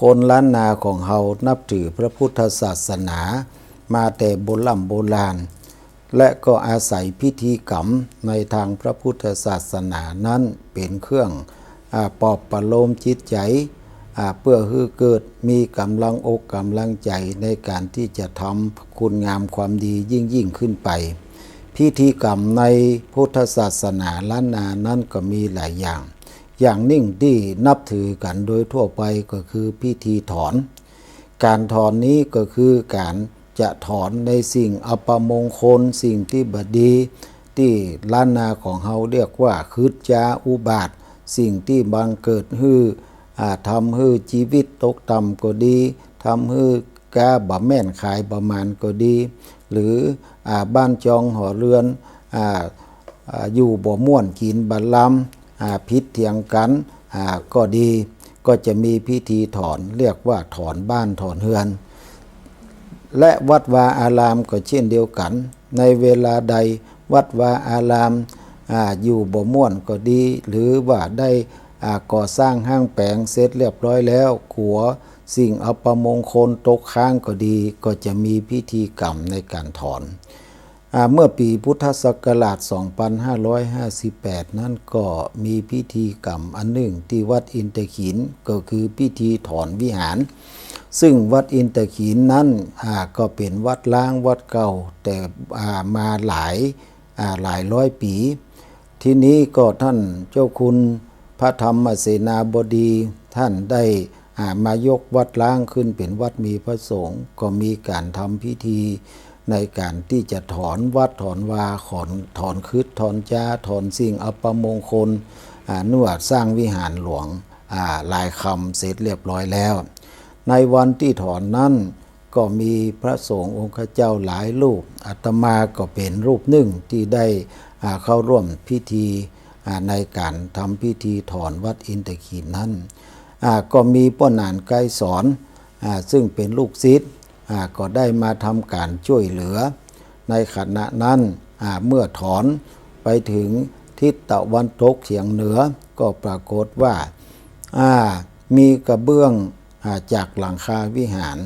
คนล้านนาของเฮานับถือพระพุทธศาสนา มาแต่โบราณโบราณ และก็อาศัยพิธีกรรมในทางพระพุทธศาสนานั้นเป็นเครื่องอปอบประโลมจิตใจเพื่อให้เกิดมีกำลังอกกำลังใจในการที่จะทำคุณงามความดียิ่งยิ่งขึ้นไป พิธีกรรมในพุทธศาสนาล้านนานั้นก็มีหลายอย่าง อย่างนิ่งที่นับถือกันโดยทั่วไปก็คือพิธีถอน การถอนนี้ก็คือการจะถอนในสิ่งอัปมงคล สิ่งที่บดี ที่ล้านนาของเฮาเรียกว่าคืดจาอุบาท สิ่งที่บังเกิดฮืออทำให้ชีวิตตกต่ำก็ดีทำให้กาบะแม่นขายประมาณก็ดี หรืออบ้านจองหอเรือนอออยู่บ่ม่วนกินบัลลำอ่า พิษเถียงกันก็ดี ก็จะมีพิธีถอนเรียกว่าถอนบ้านถอนเฮือน และวัดวาอารามก็เช่นเดียวกัน ในเวลาใดวัดวาอารามอาอยู่บ่ม่วนก็ดี หรือว่าได้ก่อสร้างห้างแปลงเสร็จเรียบร้อยแล้วขัวสิ่งอัปมงคลตกค้างก็ดี ก็จะมีพิธีกรรมในการถอน เมื่อปีพุทธศักราช 2558 นั้นก็มีพิธีกรรมอันหนึ่งที่วัดอินทขินก็คือพิธีถอนวิหาร ซึ่งวัดอินทขินนั้นก็เป็นวัดล้างวัดเก่า แต่มาหลายาหลายร้อยปี ที่นี้ก็ท่านเจ้าคุณพระธรรมเสนาบดีท่านได้ามายกวัดล้างขึ้นเป็นวัดมีพระสงฆ์ก็มีการทำพิธี ในการที่จะถอนวัดถอนวาถอนถอนคืดถอนจ้าถอนสิ่งอัปมงคลนวดสร้างวิหารหลวงลายคำเสร็จเรียบร้อยแล้ว ในวันที่ถอนนั้นก็มีพระสงฆ์องค์เจ้าหลายรูปอาตมาก็เป็นรูปหนึ่งที่ได้เข้าร่วมพิธีในการทำพิธีถอนวัดอินทขีนนั้นก็มีป้อนานไกรสอนอซึ่งเป็นลูกศิษย์ ก็ได้มาทำการช่วยเหลือ ในขณะนั้นเมื่อถอนไปถึงทิศตะวันตกเฉียงเหนือก็ปรากฏว่าามีกระเบื้องอาจากหลังคาวิหาร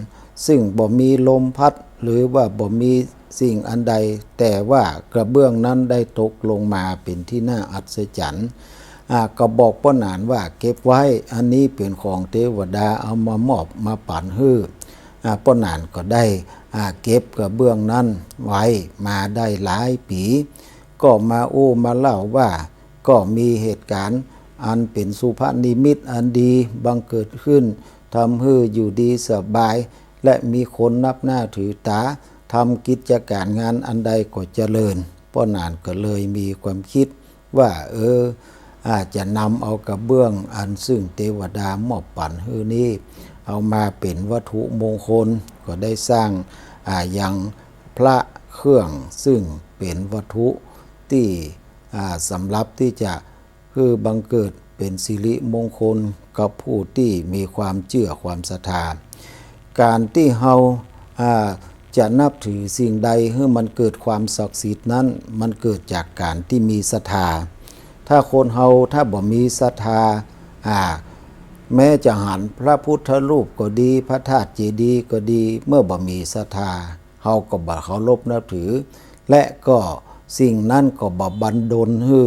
ซึ่งบ่มีลมพัดหรือว่าบ่มีสิ่งอันใด แต่ว่ากระเบื้องนั้นได้ตกลงมาเป็นที่น่าอัศจรรย์ก็บอกป้อนานว่าเก็บไว้อันนี้เป็นของเทวดาเอามามอบมาปั่นฮื้อ ป้อนานก็ได้เก็บกระเบื้องนั้นไว้มาได้หลายปี ก็มาโอ้มาเล่าว่าก็มีเหตุการณ์อันเป็นสุภาพนิมิตอันดีบังเกิดขึ้นทำให้อยู่ดีสบาย และมีคนนับหน้าถือตาทำกิจการงานอันใดก็เจริญป้อนานก็เลยมีความคิดว่าเอออาจจะนำเอากระเบื้องอันซึ่งเทวดามอบปั่นฮือนี้ เอามาเป็นวัตถุมงคลก็ได้สร้างอาอย่างพระเครื่องซึ่งเป็นวัตถุที่สำหรับที่จะคือบังเกิดเป็นสิริมงคลกับผู้ที่มีความเชื่อความศรัทธาการที่เฮาอ่าจะนับถือสิ่งใดให้มันเกิดความศักดิ์สิทธิ์นั้น มันเกิดจากการที่มีศรัทธา ถ้าคนเฮาถ้าบ่มีศรัทธาอ่า แม้จะหันพระพุทธรูปก็ดี พระธาตุเจดีย์ก็ดี เมื่อบ่มีศรัทธาเฮาก็บ่เคารพนับถือ และก็สิ่งนั้นก็บ่บันดลให้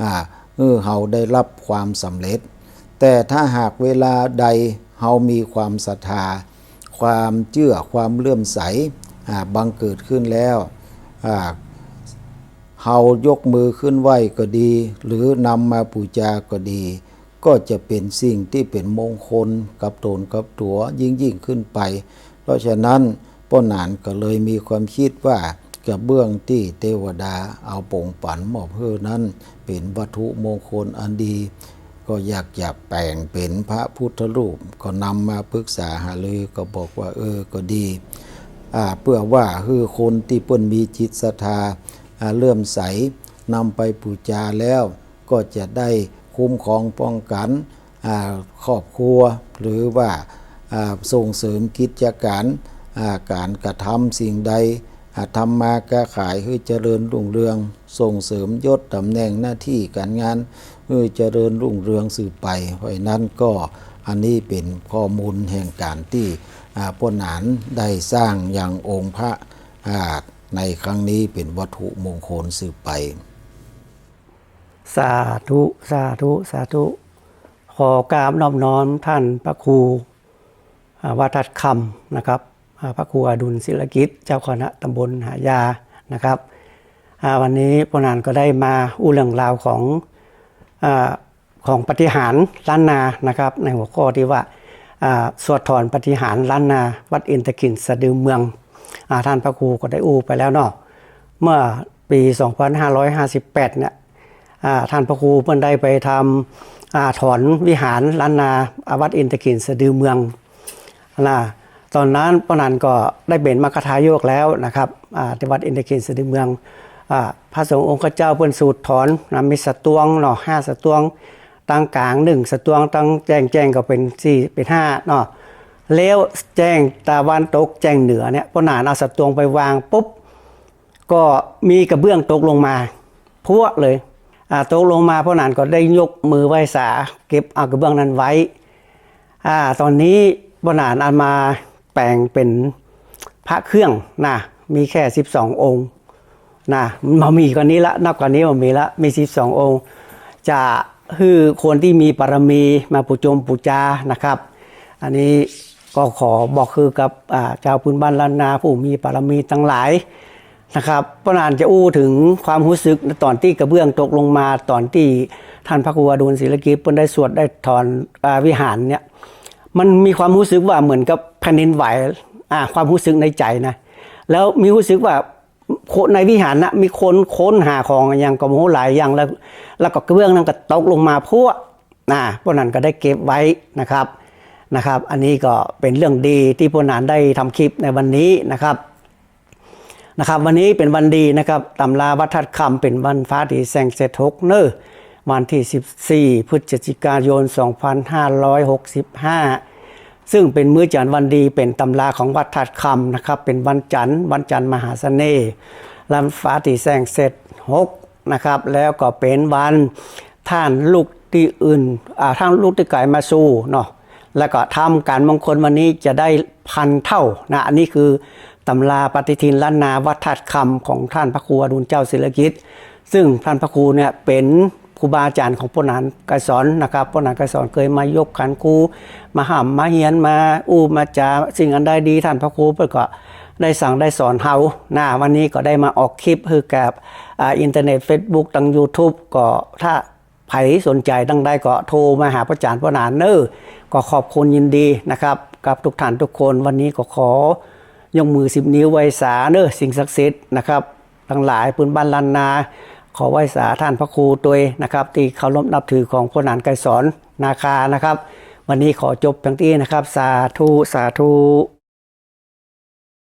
อ่าให้เฮาได้รับความสำเร็จ แต่ถ้าหากเวลาใดเฮามีความศรัทธา ความเชื่อความเลื่อมใสอ่าบังเกิดขึ้นแล้วอ่าเฮายกมือขึ้นไหวก็ดี หรือนำมาปูจาก็ดี ก็จะเป็นสิ่งที่เป็นมงคลกับตนกับตัวยิ่งยิ่งขึ้นไป เพราะฉะนั้นป้อนานก็เลยมีความคิดว่ากระเบื้องที่เทวดาเอาปงปันหมอบเพื่อนั้น เป็นวัตถุมงคลอันดี ก็อยากจะแปลงเป็นพระพุทธรูป ก็นำมาปรึกษาหารือก็บอกว่าเออก็ดีเพื่อว่าคือคนที่เปิ้นมีจิตศรัทธาอ่าเลื่อมใสนำไปปูจาแล้วก็จะได้ คุ้มครองป้องกันครอบครัว หรือว่าส่งเสริมกิจการการกระทำสิ่งใดอ่าทำมาค้าขายให้เจริญรุ่งเรือง ส่งเสริมยศตำแหน่งหน้าที่การงานให้เจริญรุ่งเรืองสืบไป เพราะนั้นก็อันนี้เป็นข้อมูลแห่งการที่อ่าพวกหนานได้สร้างอย่างองค์พระในครั้งนี้เป็นวัตถุมงคลสืบไป สาธุสาธุสาธุ ขอกราบน้อบน้อมท่านพระครูวัดทัดคำนะครับพระครูอดุลศิลกิจ เจ้าคณะตำบลหายานะครับวันนี้พนานก็ได้มาอู้เรื่องราวของอของปฏิหารล้านนานะครับ ในหัวข้อที่ว่าสวดถอนปฏิหารล้านนา วัดอินทกินสะดือเมืองอท่านพระครูก็ได้อู้ไปแล้วเนาะเมื่อปี 2558เนี่ยอ่า ท่านพระครูเพิ่อนได้ไปทำอถอนวิหารล้านนาอาวัดอินทกินสะดือเมืองนะตอนนั้นปนันก็ได้เป็นมรรคทายกแล้วนะครับอาที่วัดอินทกินสะดือเมืองอพระสงฆ์องค์เจ้าเพิ่อนสูตรถอนนะมีสตวงเนาะห้าสตวงตั้งกลางหนึ่งสตวงตั้งแจ้งแจ้งก็เป็นสี่เป็นห้าเนาะแล้วแจ้งตะวันตกแจ้งเหนือเนี่ยปนานเอาสตวงไปวางปุ๊บก็มีกระเบื้องตกลงมาพวกเลย ตกลงมาพ่อหนานก็ได้ยกมือไหว้สาเก็บเอากระเบื้องนั้นไว้อ่าตอนนี้พ่อหนานเอามาแปลงเป็นพระเครื่องนะมีแค่ 12 องค์นะมามีกว่านี้ละนับกว่านี้มันมีละมี 12 องค์ จะคือคนที่มีปรมีมาปูจมปูจานะครับ อันนี้ก็ขอบอกคือกับอ่าเจ้าพื้นบ้านล้านนาผู้มีปรมีทั้งหลาย นะครับพระนานจะอู้ถึงความรู้สึกตอนที่กระเบื้องตกลงมาตอนที่ท่านพระครูอดุลศิลกิจเพิ่นได้สวดได้ถอนอวิหารเนี่ยมันมีความรู้สึกว่าเหมือนกับแผ่นดินไหวอ่าความรู้สึกในใจนะแล้วมีรู้สึกว่าในวิหารนะมีคนค้นหาของอย่างกระโมหลายอย่างแล้ว แล้วก็กระเบื้องนั้นก็ตกลงมาพวกนะพวกนั้นก็ได้เก็บไว้นะครับนะครับ อันนี้ก็เป็นเรื่องดีที่พวกนั้นได้ทำคลิปในวันนี้นะครับ นะครับวันนี้เป็นวันดีนะครับตำราวัดทัดคำเป็นวันฟ้าที่แสงเสร็จหกเนอร์วันที่ 14 พฤศจิกายน 2565 ซึ่งเป็นมื้อจันทร์วันดีเป็นตำราของวัดทัดคำนะครับเป็นวันจันทร์วันจันทร์มหาเสน่ห์วันฟ้าที่แสงเสร็จหกนะครับแล้วก็เป็นวันท่านลูกที่อื่นอ่าท่านลูกที่ไก่มาสู้เนาะแล้วก็ทำการมงคลวันนี้จะได้พันเท่านะอันนี้คือ ตำราปฏิทินล้านนาวัดทัดคำของท่านพระครูอดุลเจ้าศิลกิจ ซึ่งท่านพระครูเนี่ยเป็นครูบาอาจารย์ของพวกนั้นไกสอนนะครับพวกนั้นไกสอนเคยมายกขันครูมาห้ามมาเฮียนมาอู้มาจาสิ่งอันใดดีท่านพระครูเพื่อก็ได้สั่งได้สอนเฮานะวันนี้ก็ได้มาออกคลิปคือกับอินเทอร์เน็ต Facebook ตัง YouTube ก็ถ้าไผสนใจตั้งได้ก็โทรมาหาพระอาจารย์พระนานเนอก็ขอบคุณยินดีนะครับ กับทุกท่านทุกคนวันนี้ก็ขอ ยกมือสิบนิ้วไหว้สาเนอสิ่งศักดิ์สิทธิ์นะครับทั้งหลายปืนบ้านลันนา ขอไหว้สาท่านพระครูตัวยนะครับที่เคารพนับถือของพระนานไกรสอนนาคานะครับ วันนี้ขอจบเพียงที่นะครับ สาธุ สาธุ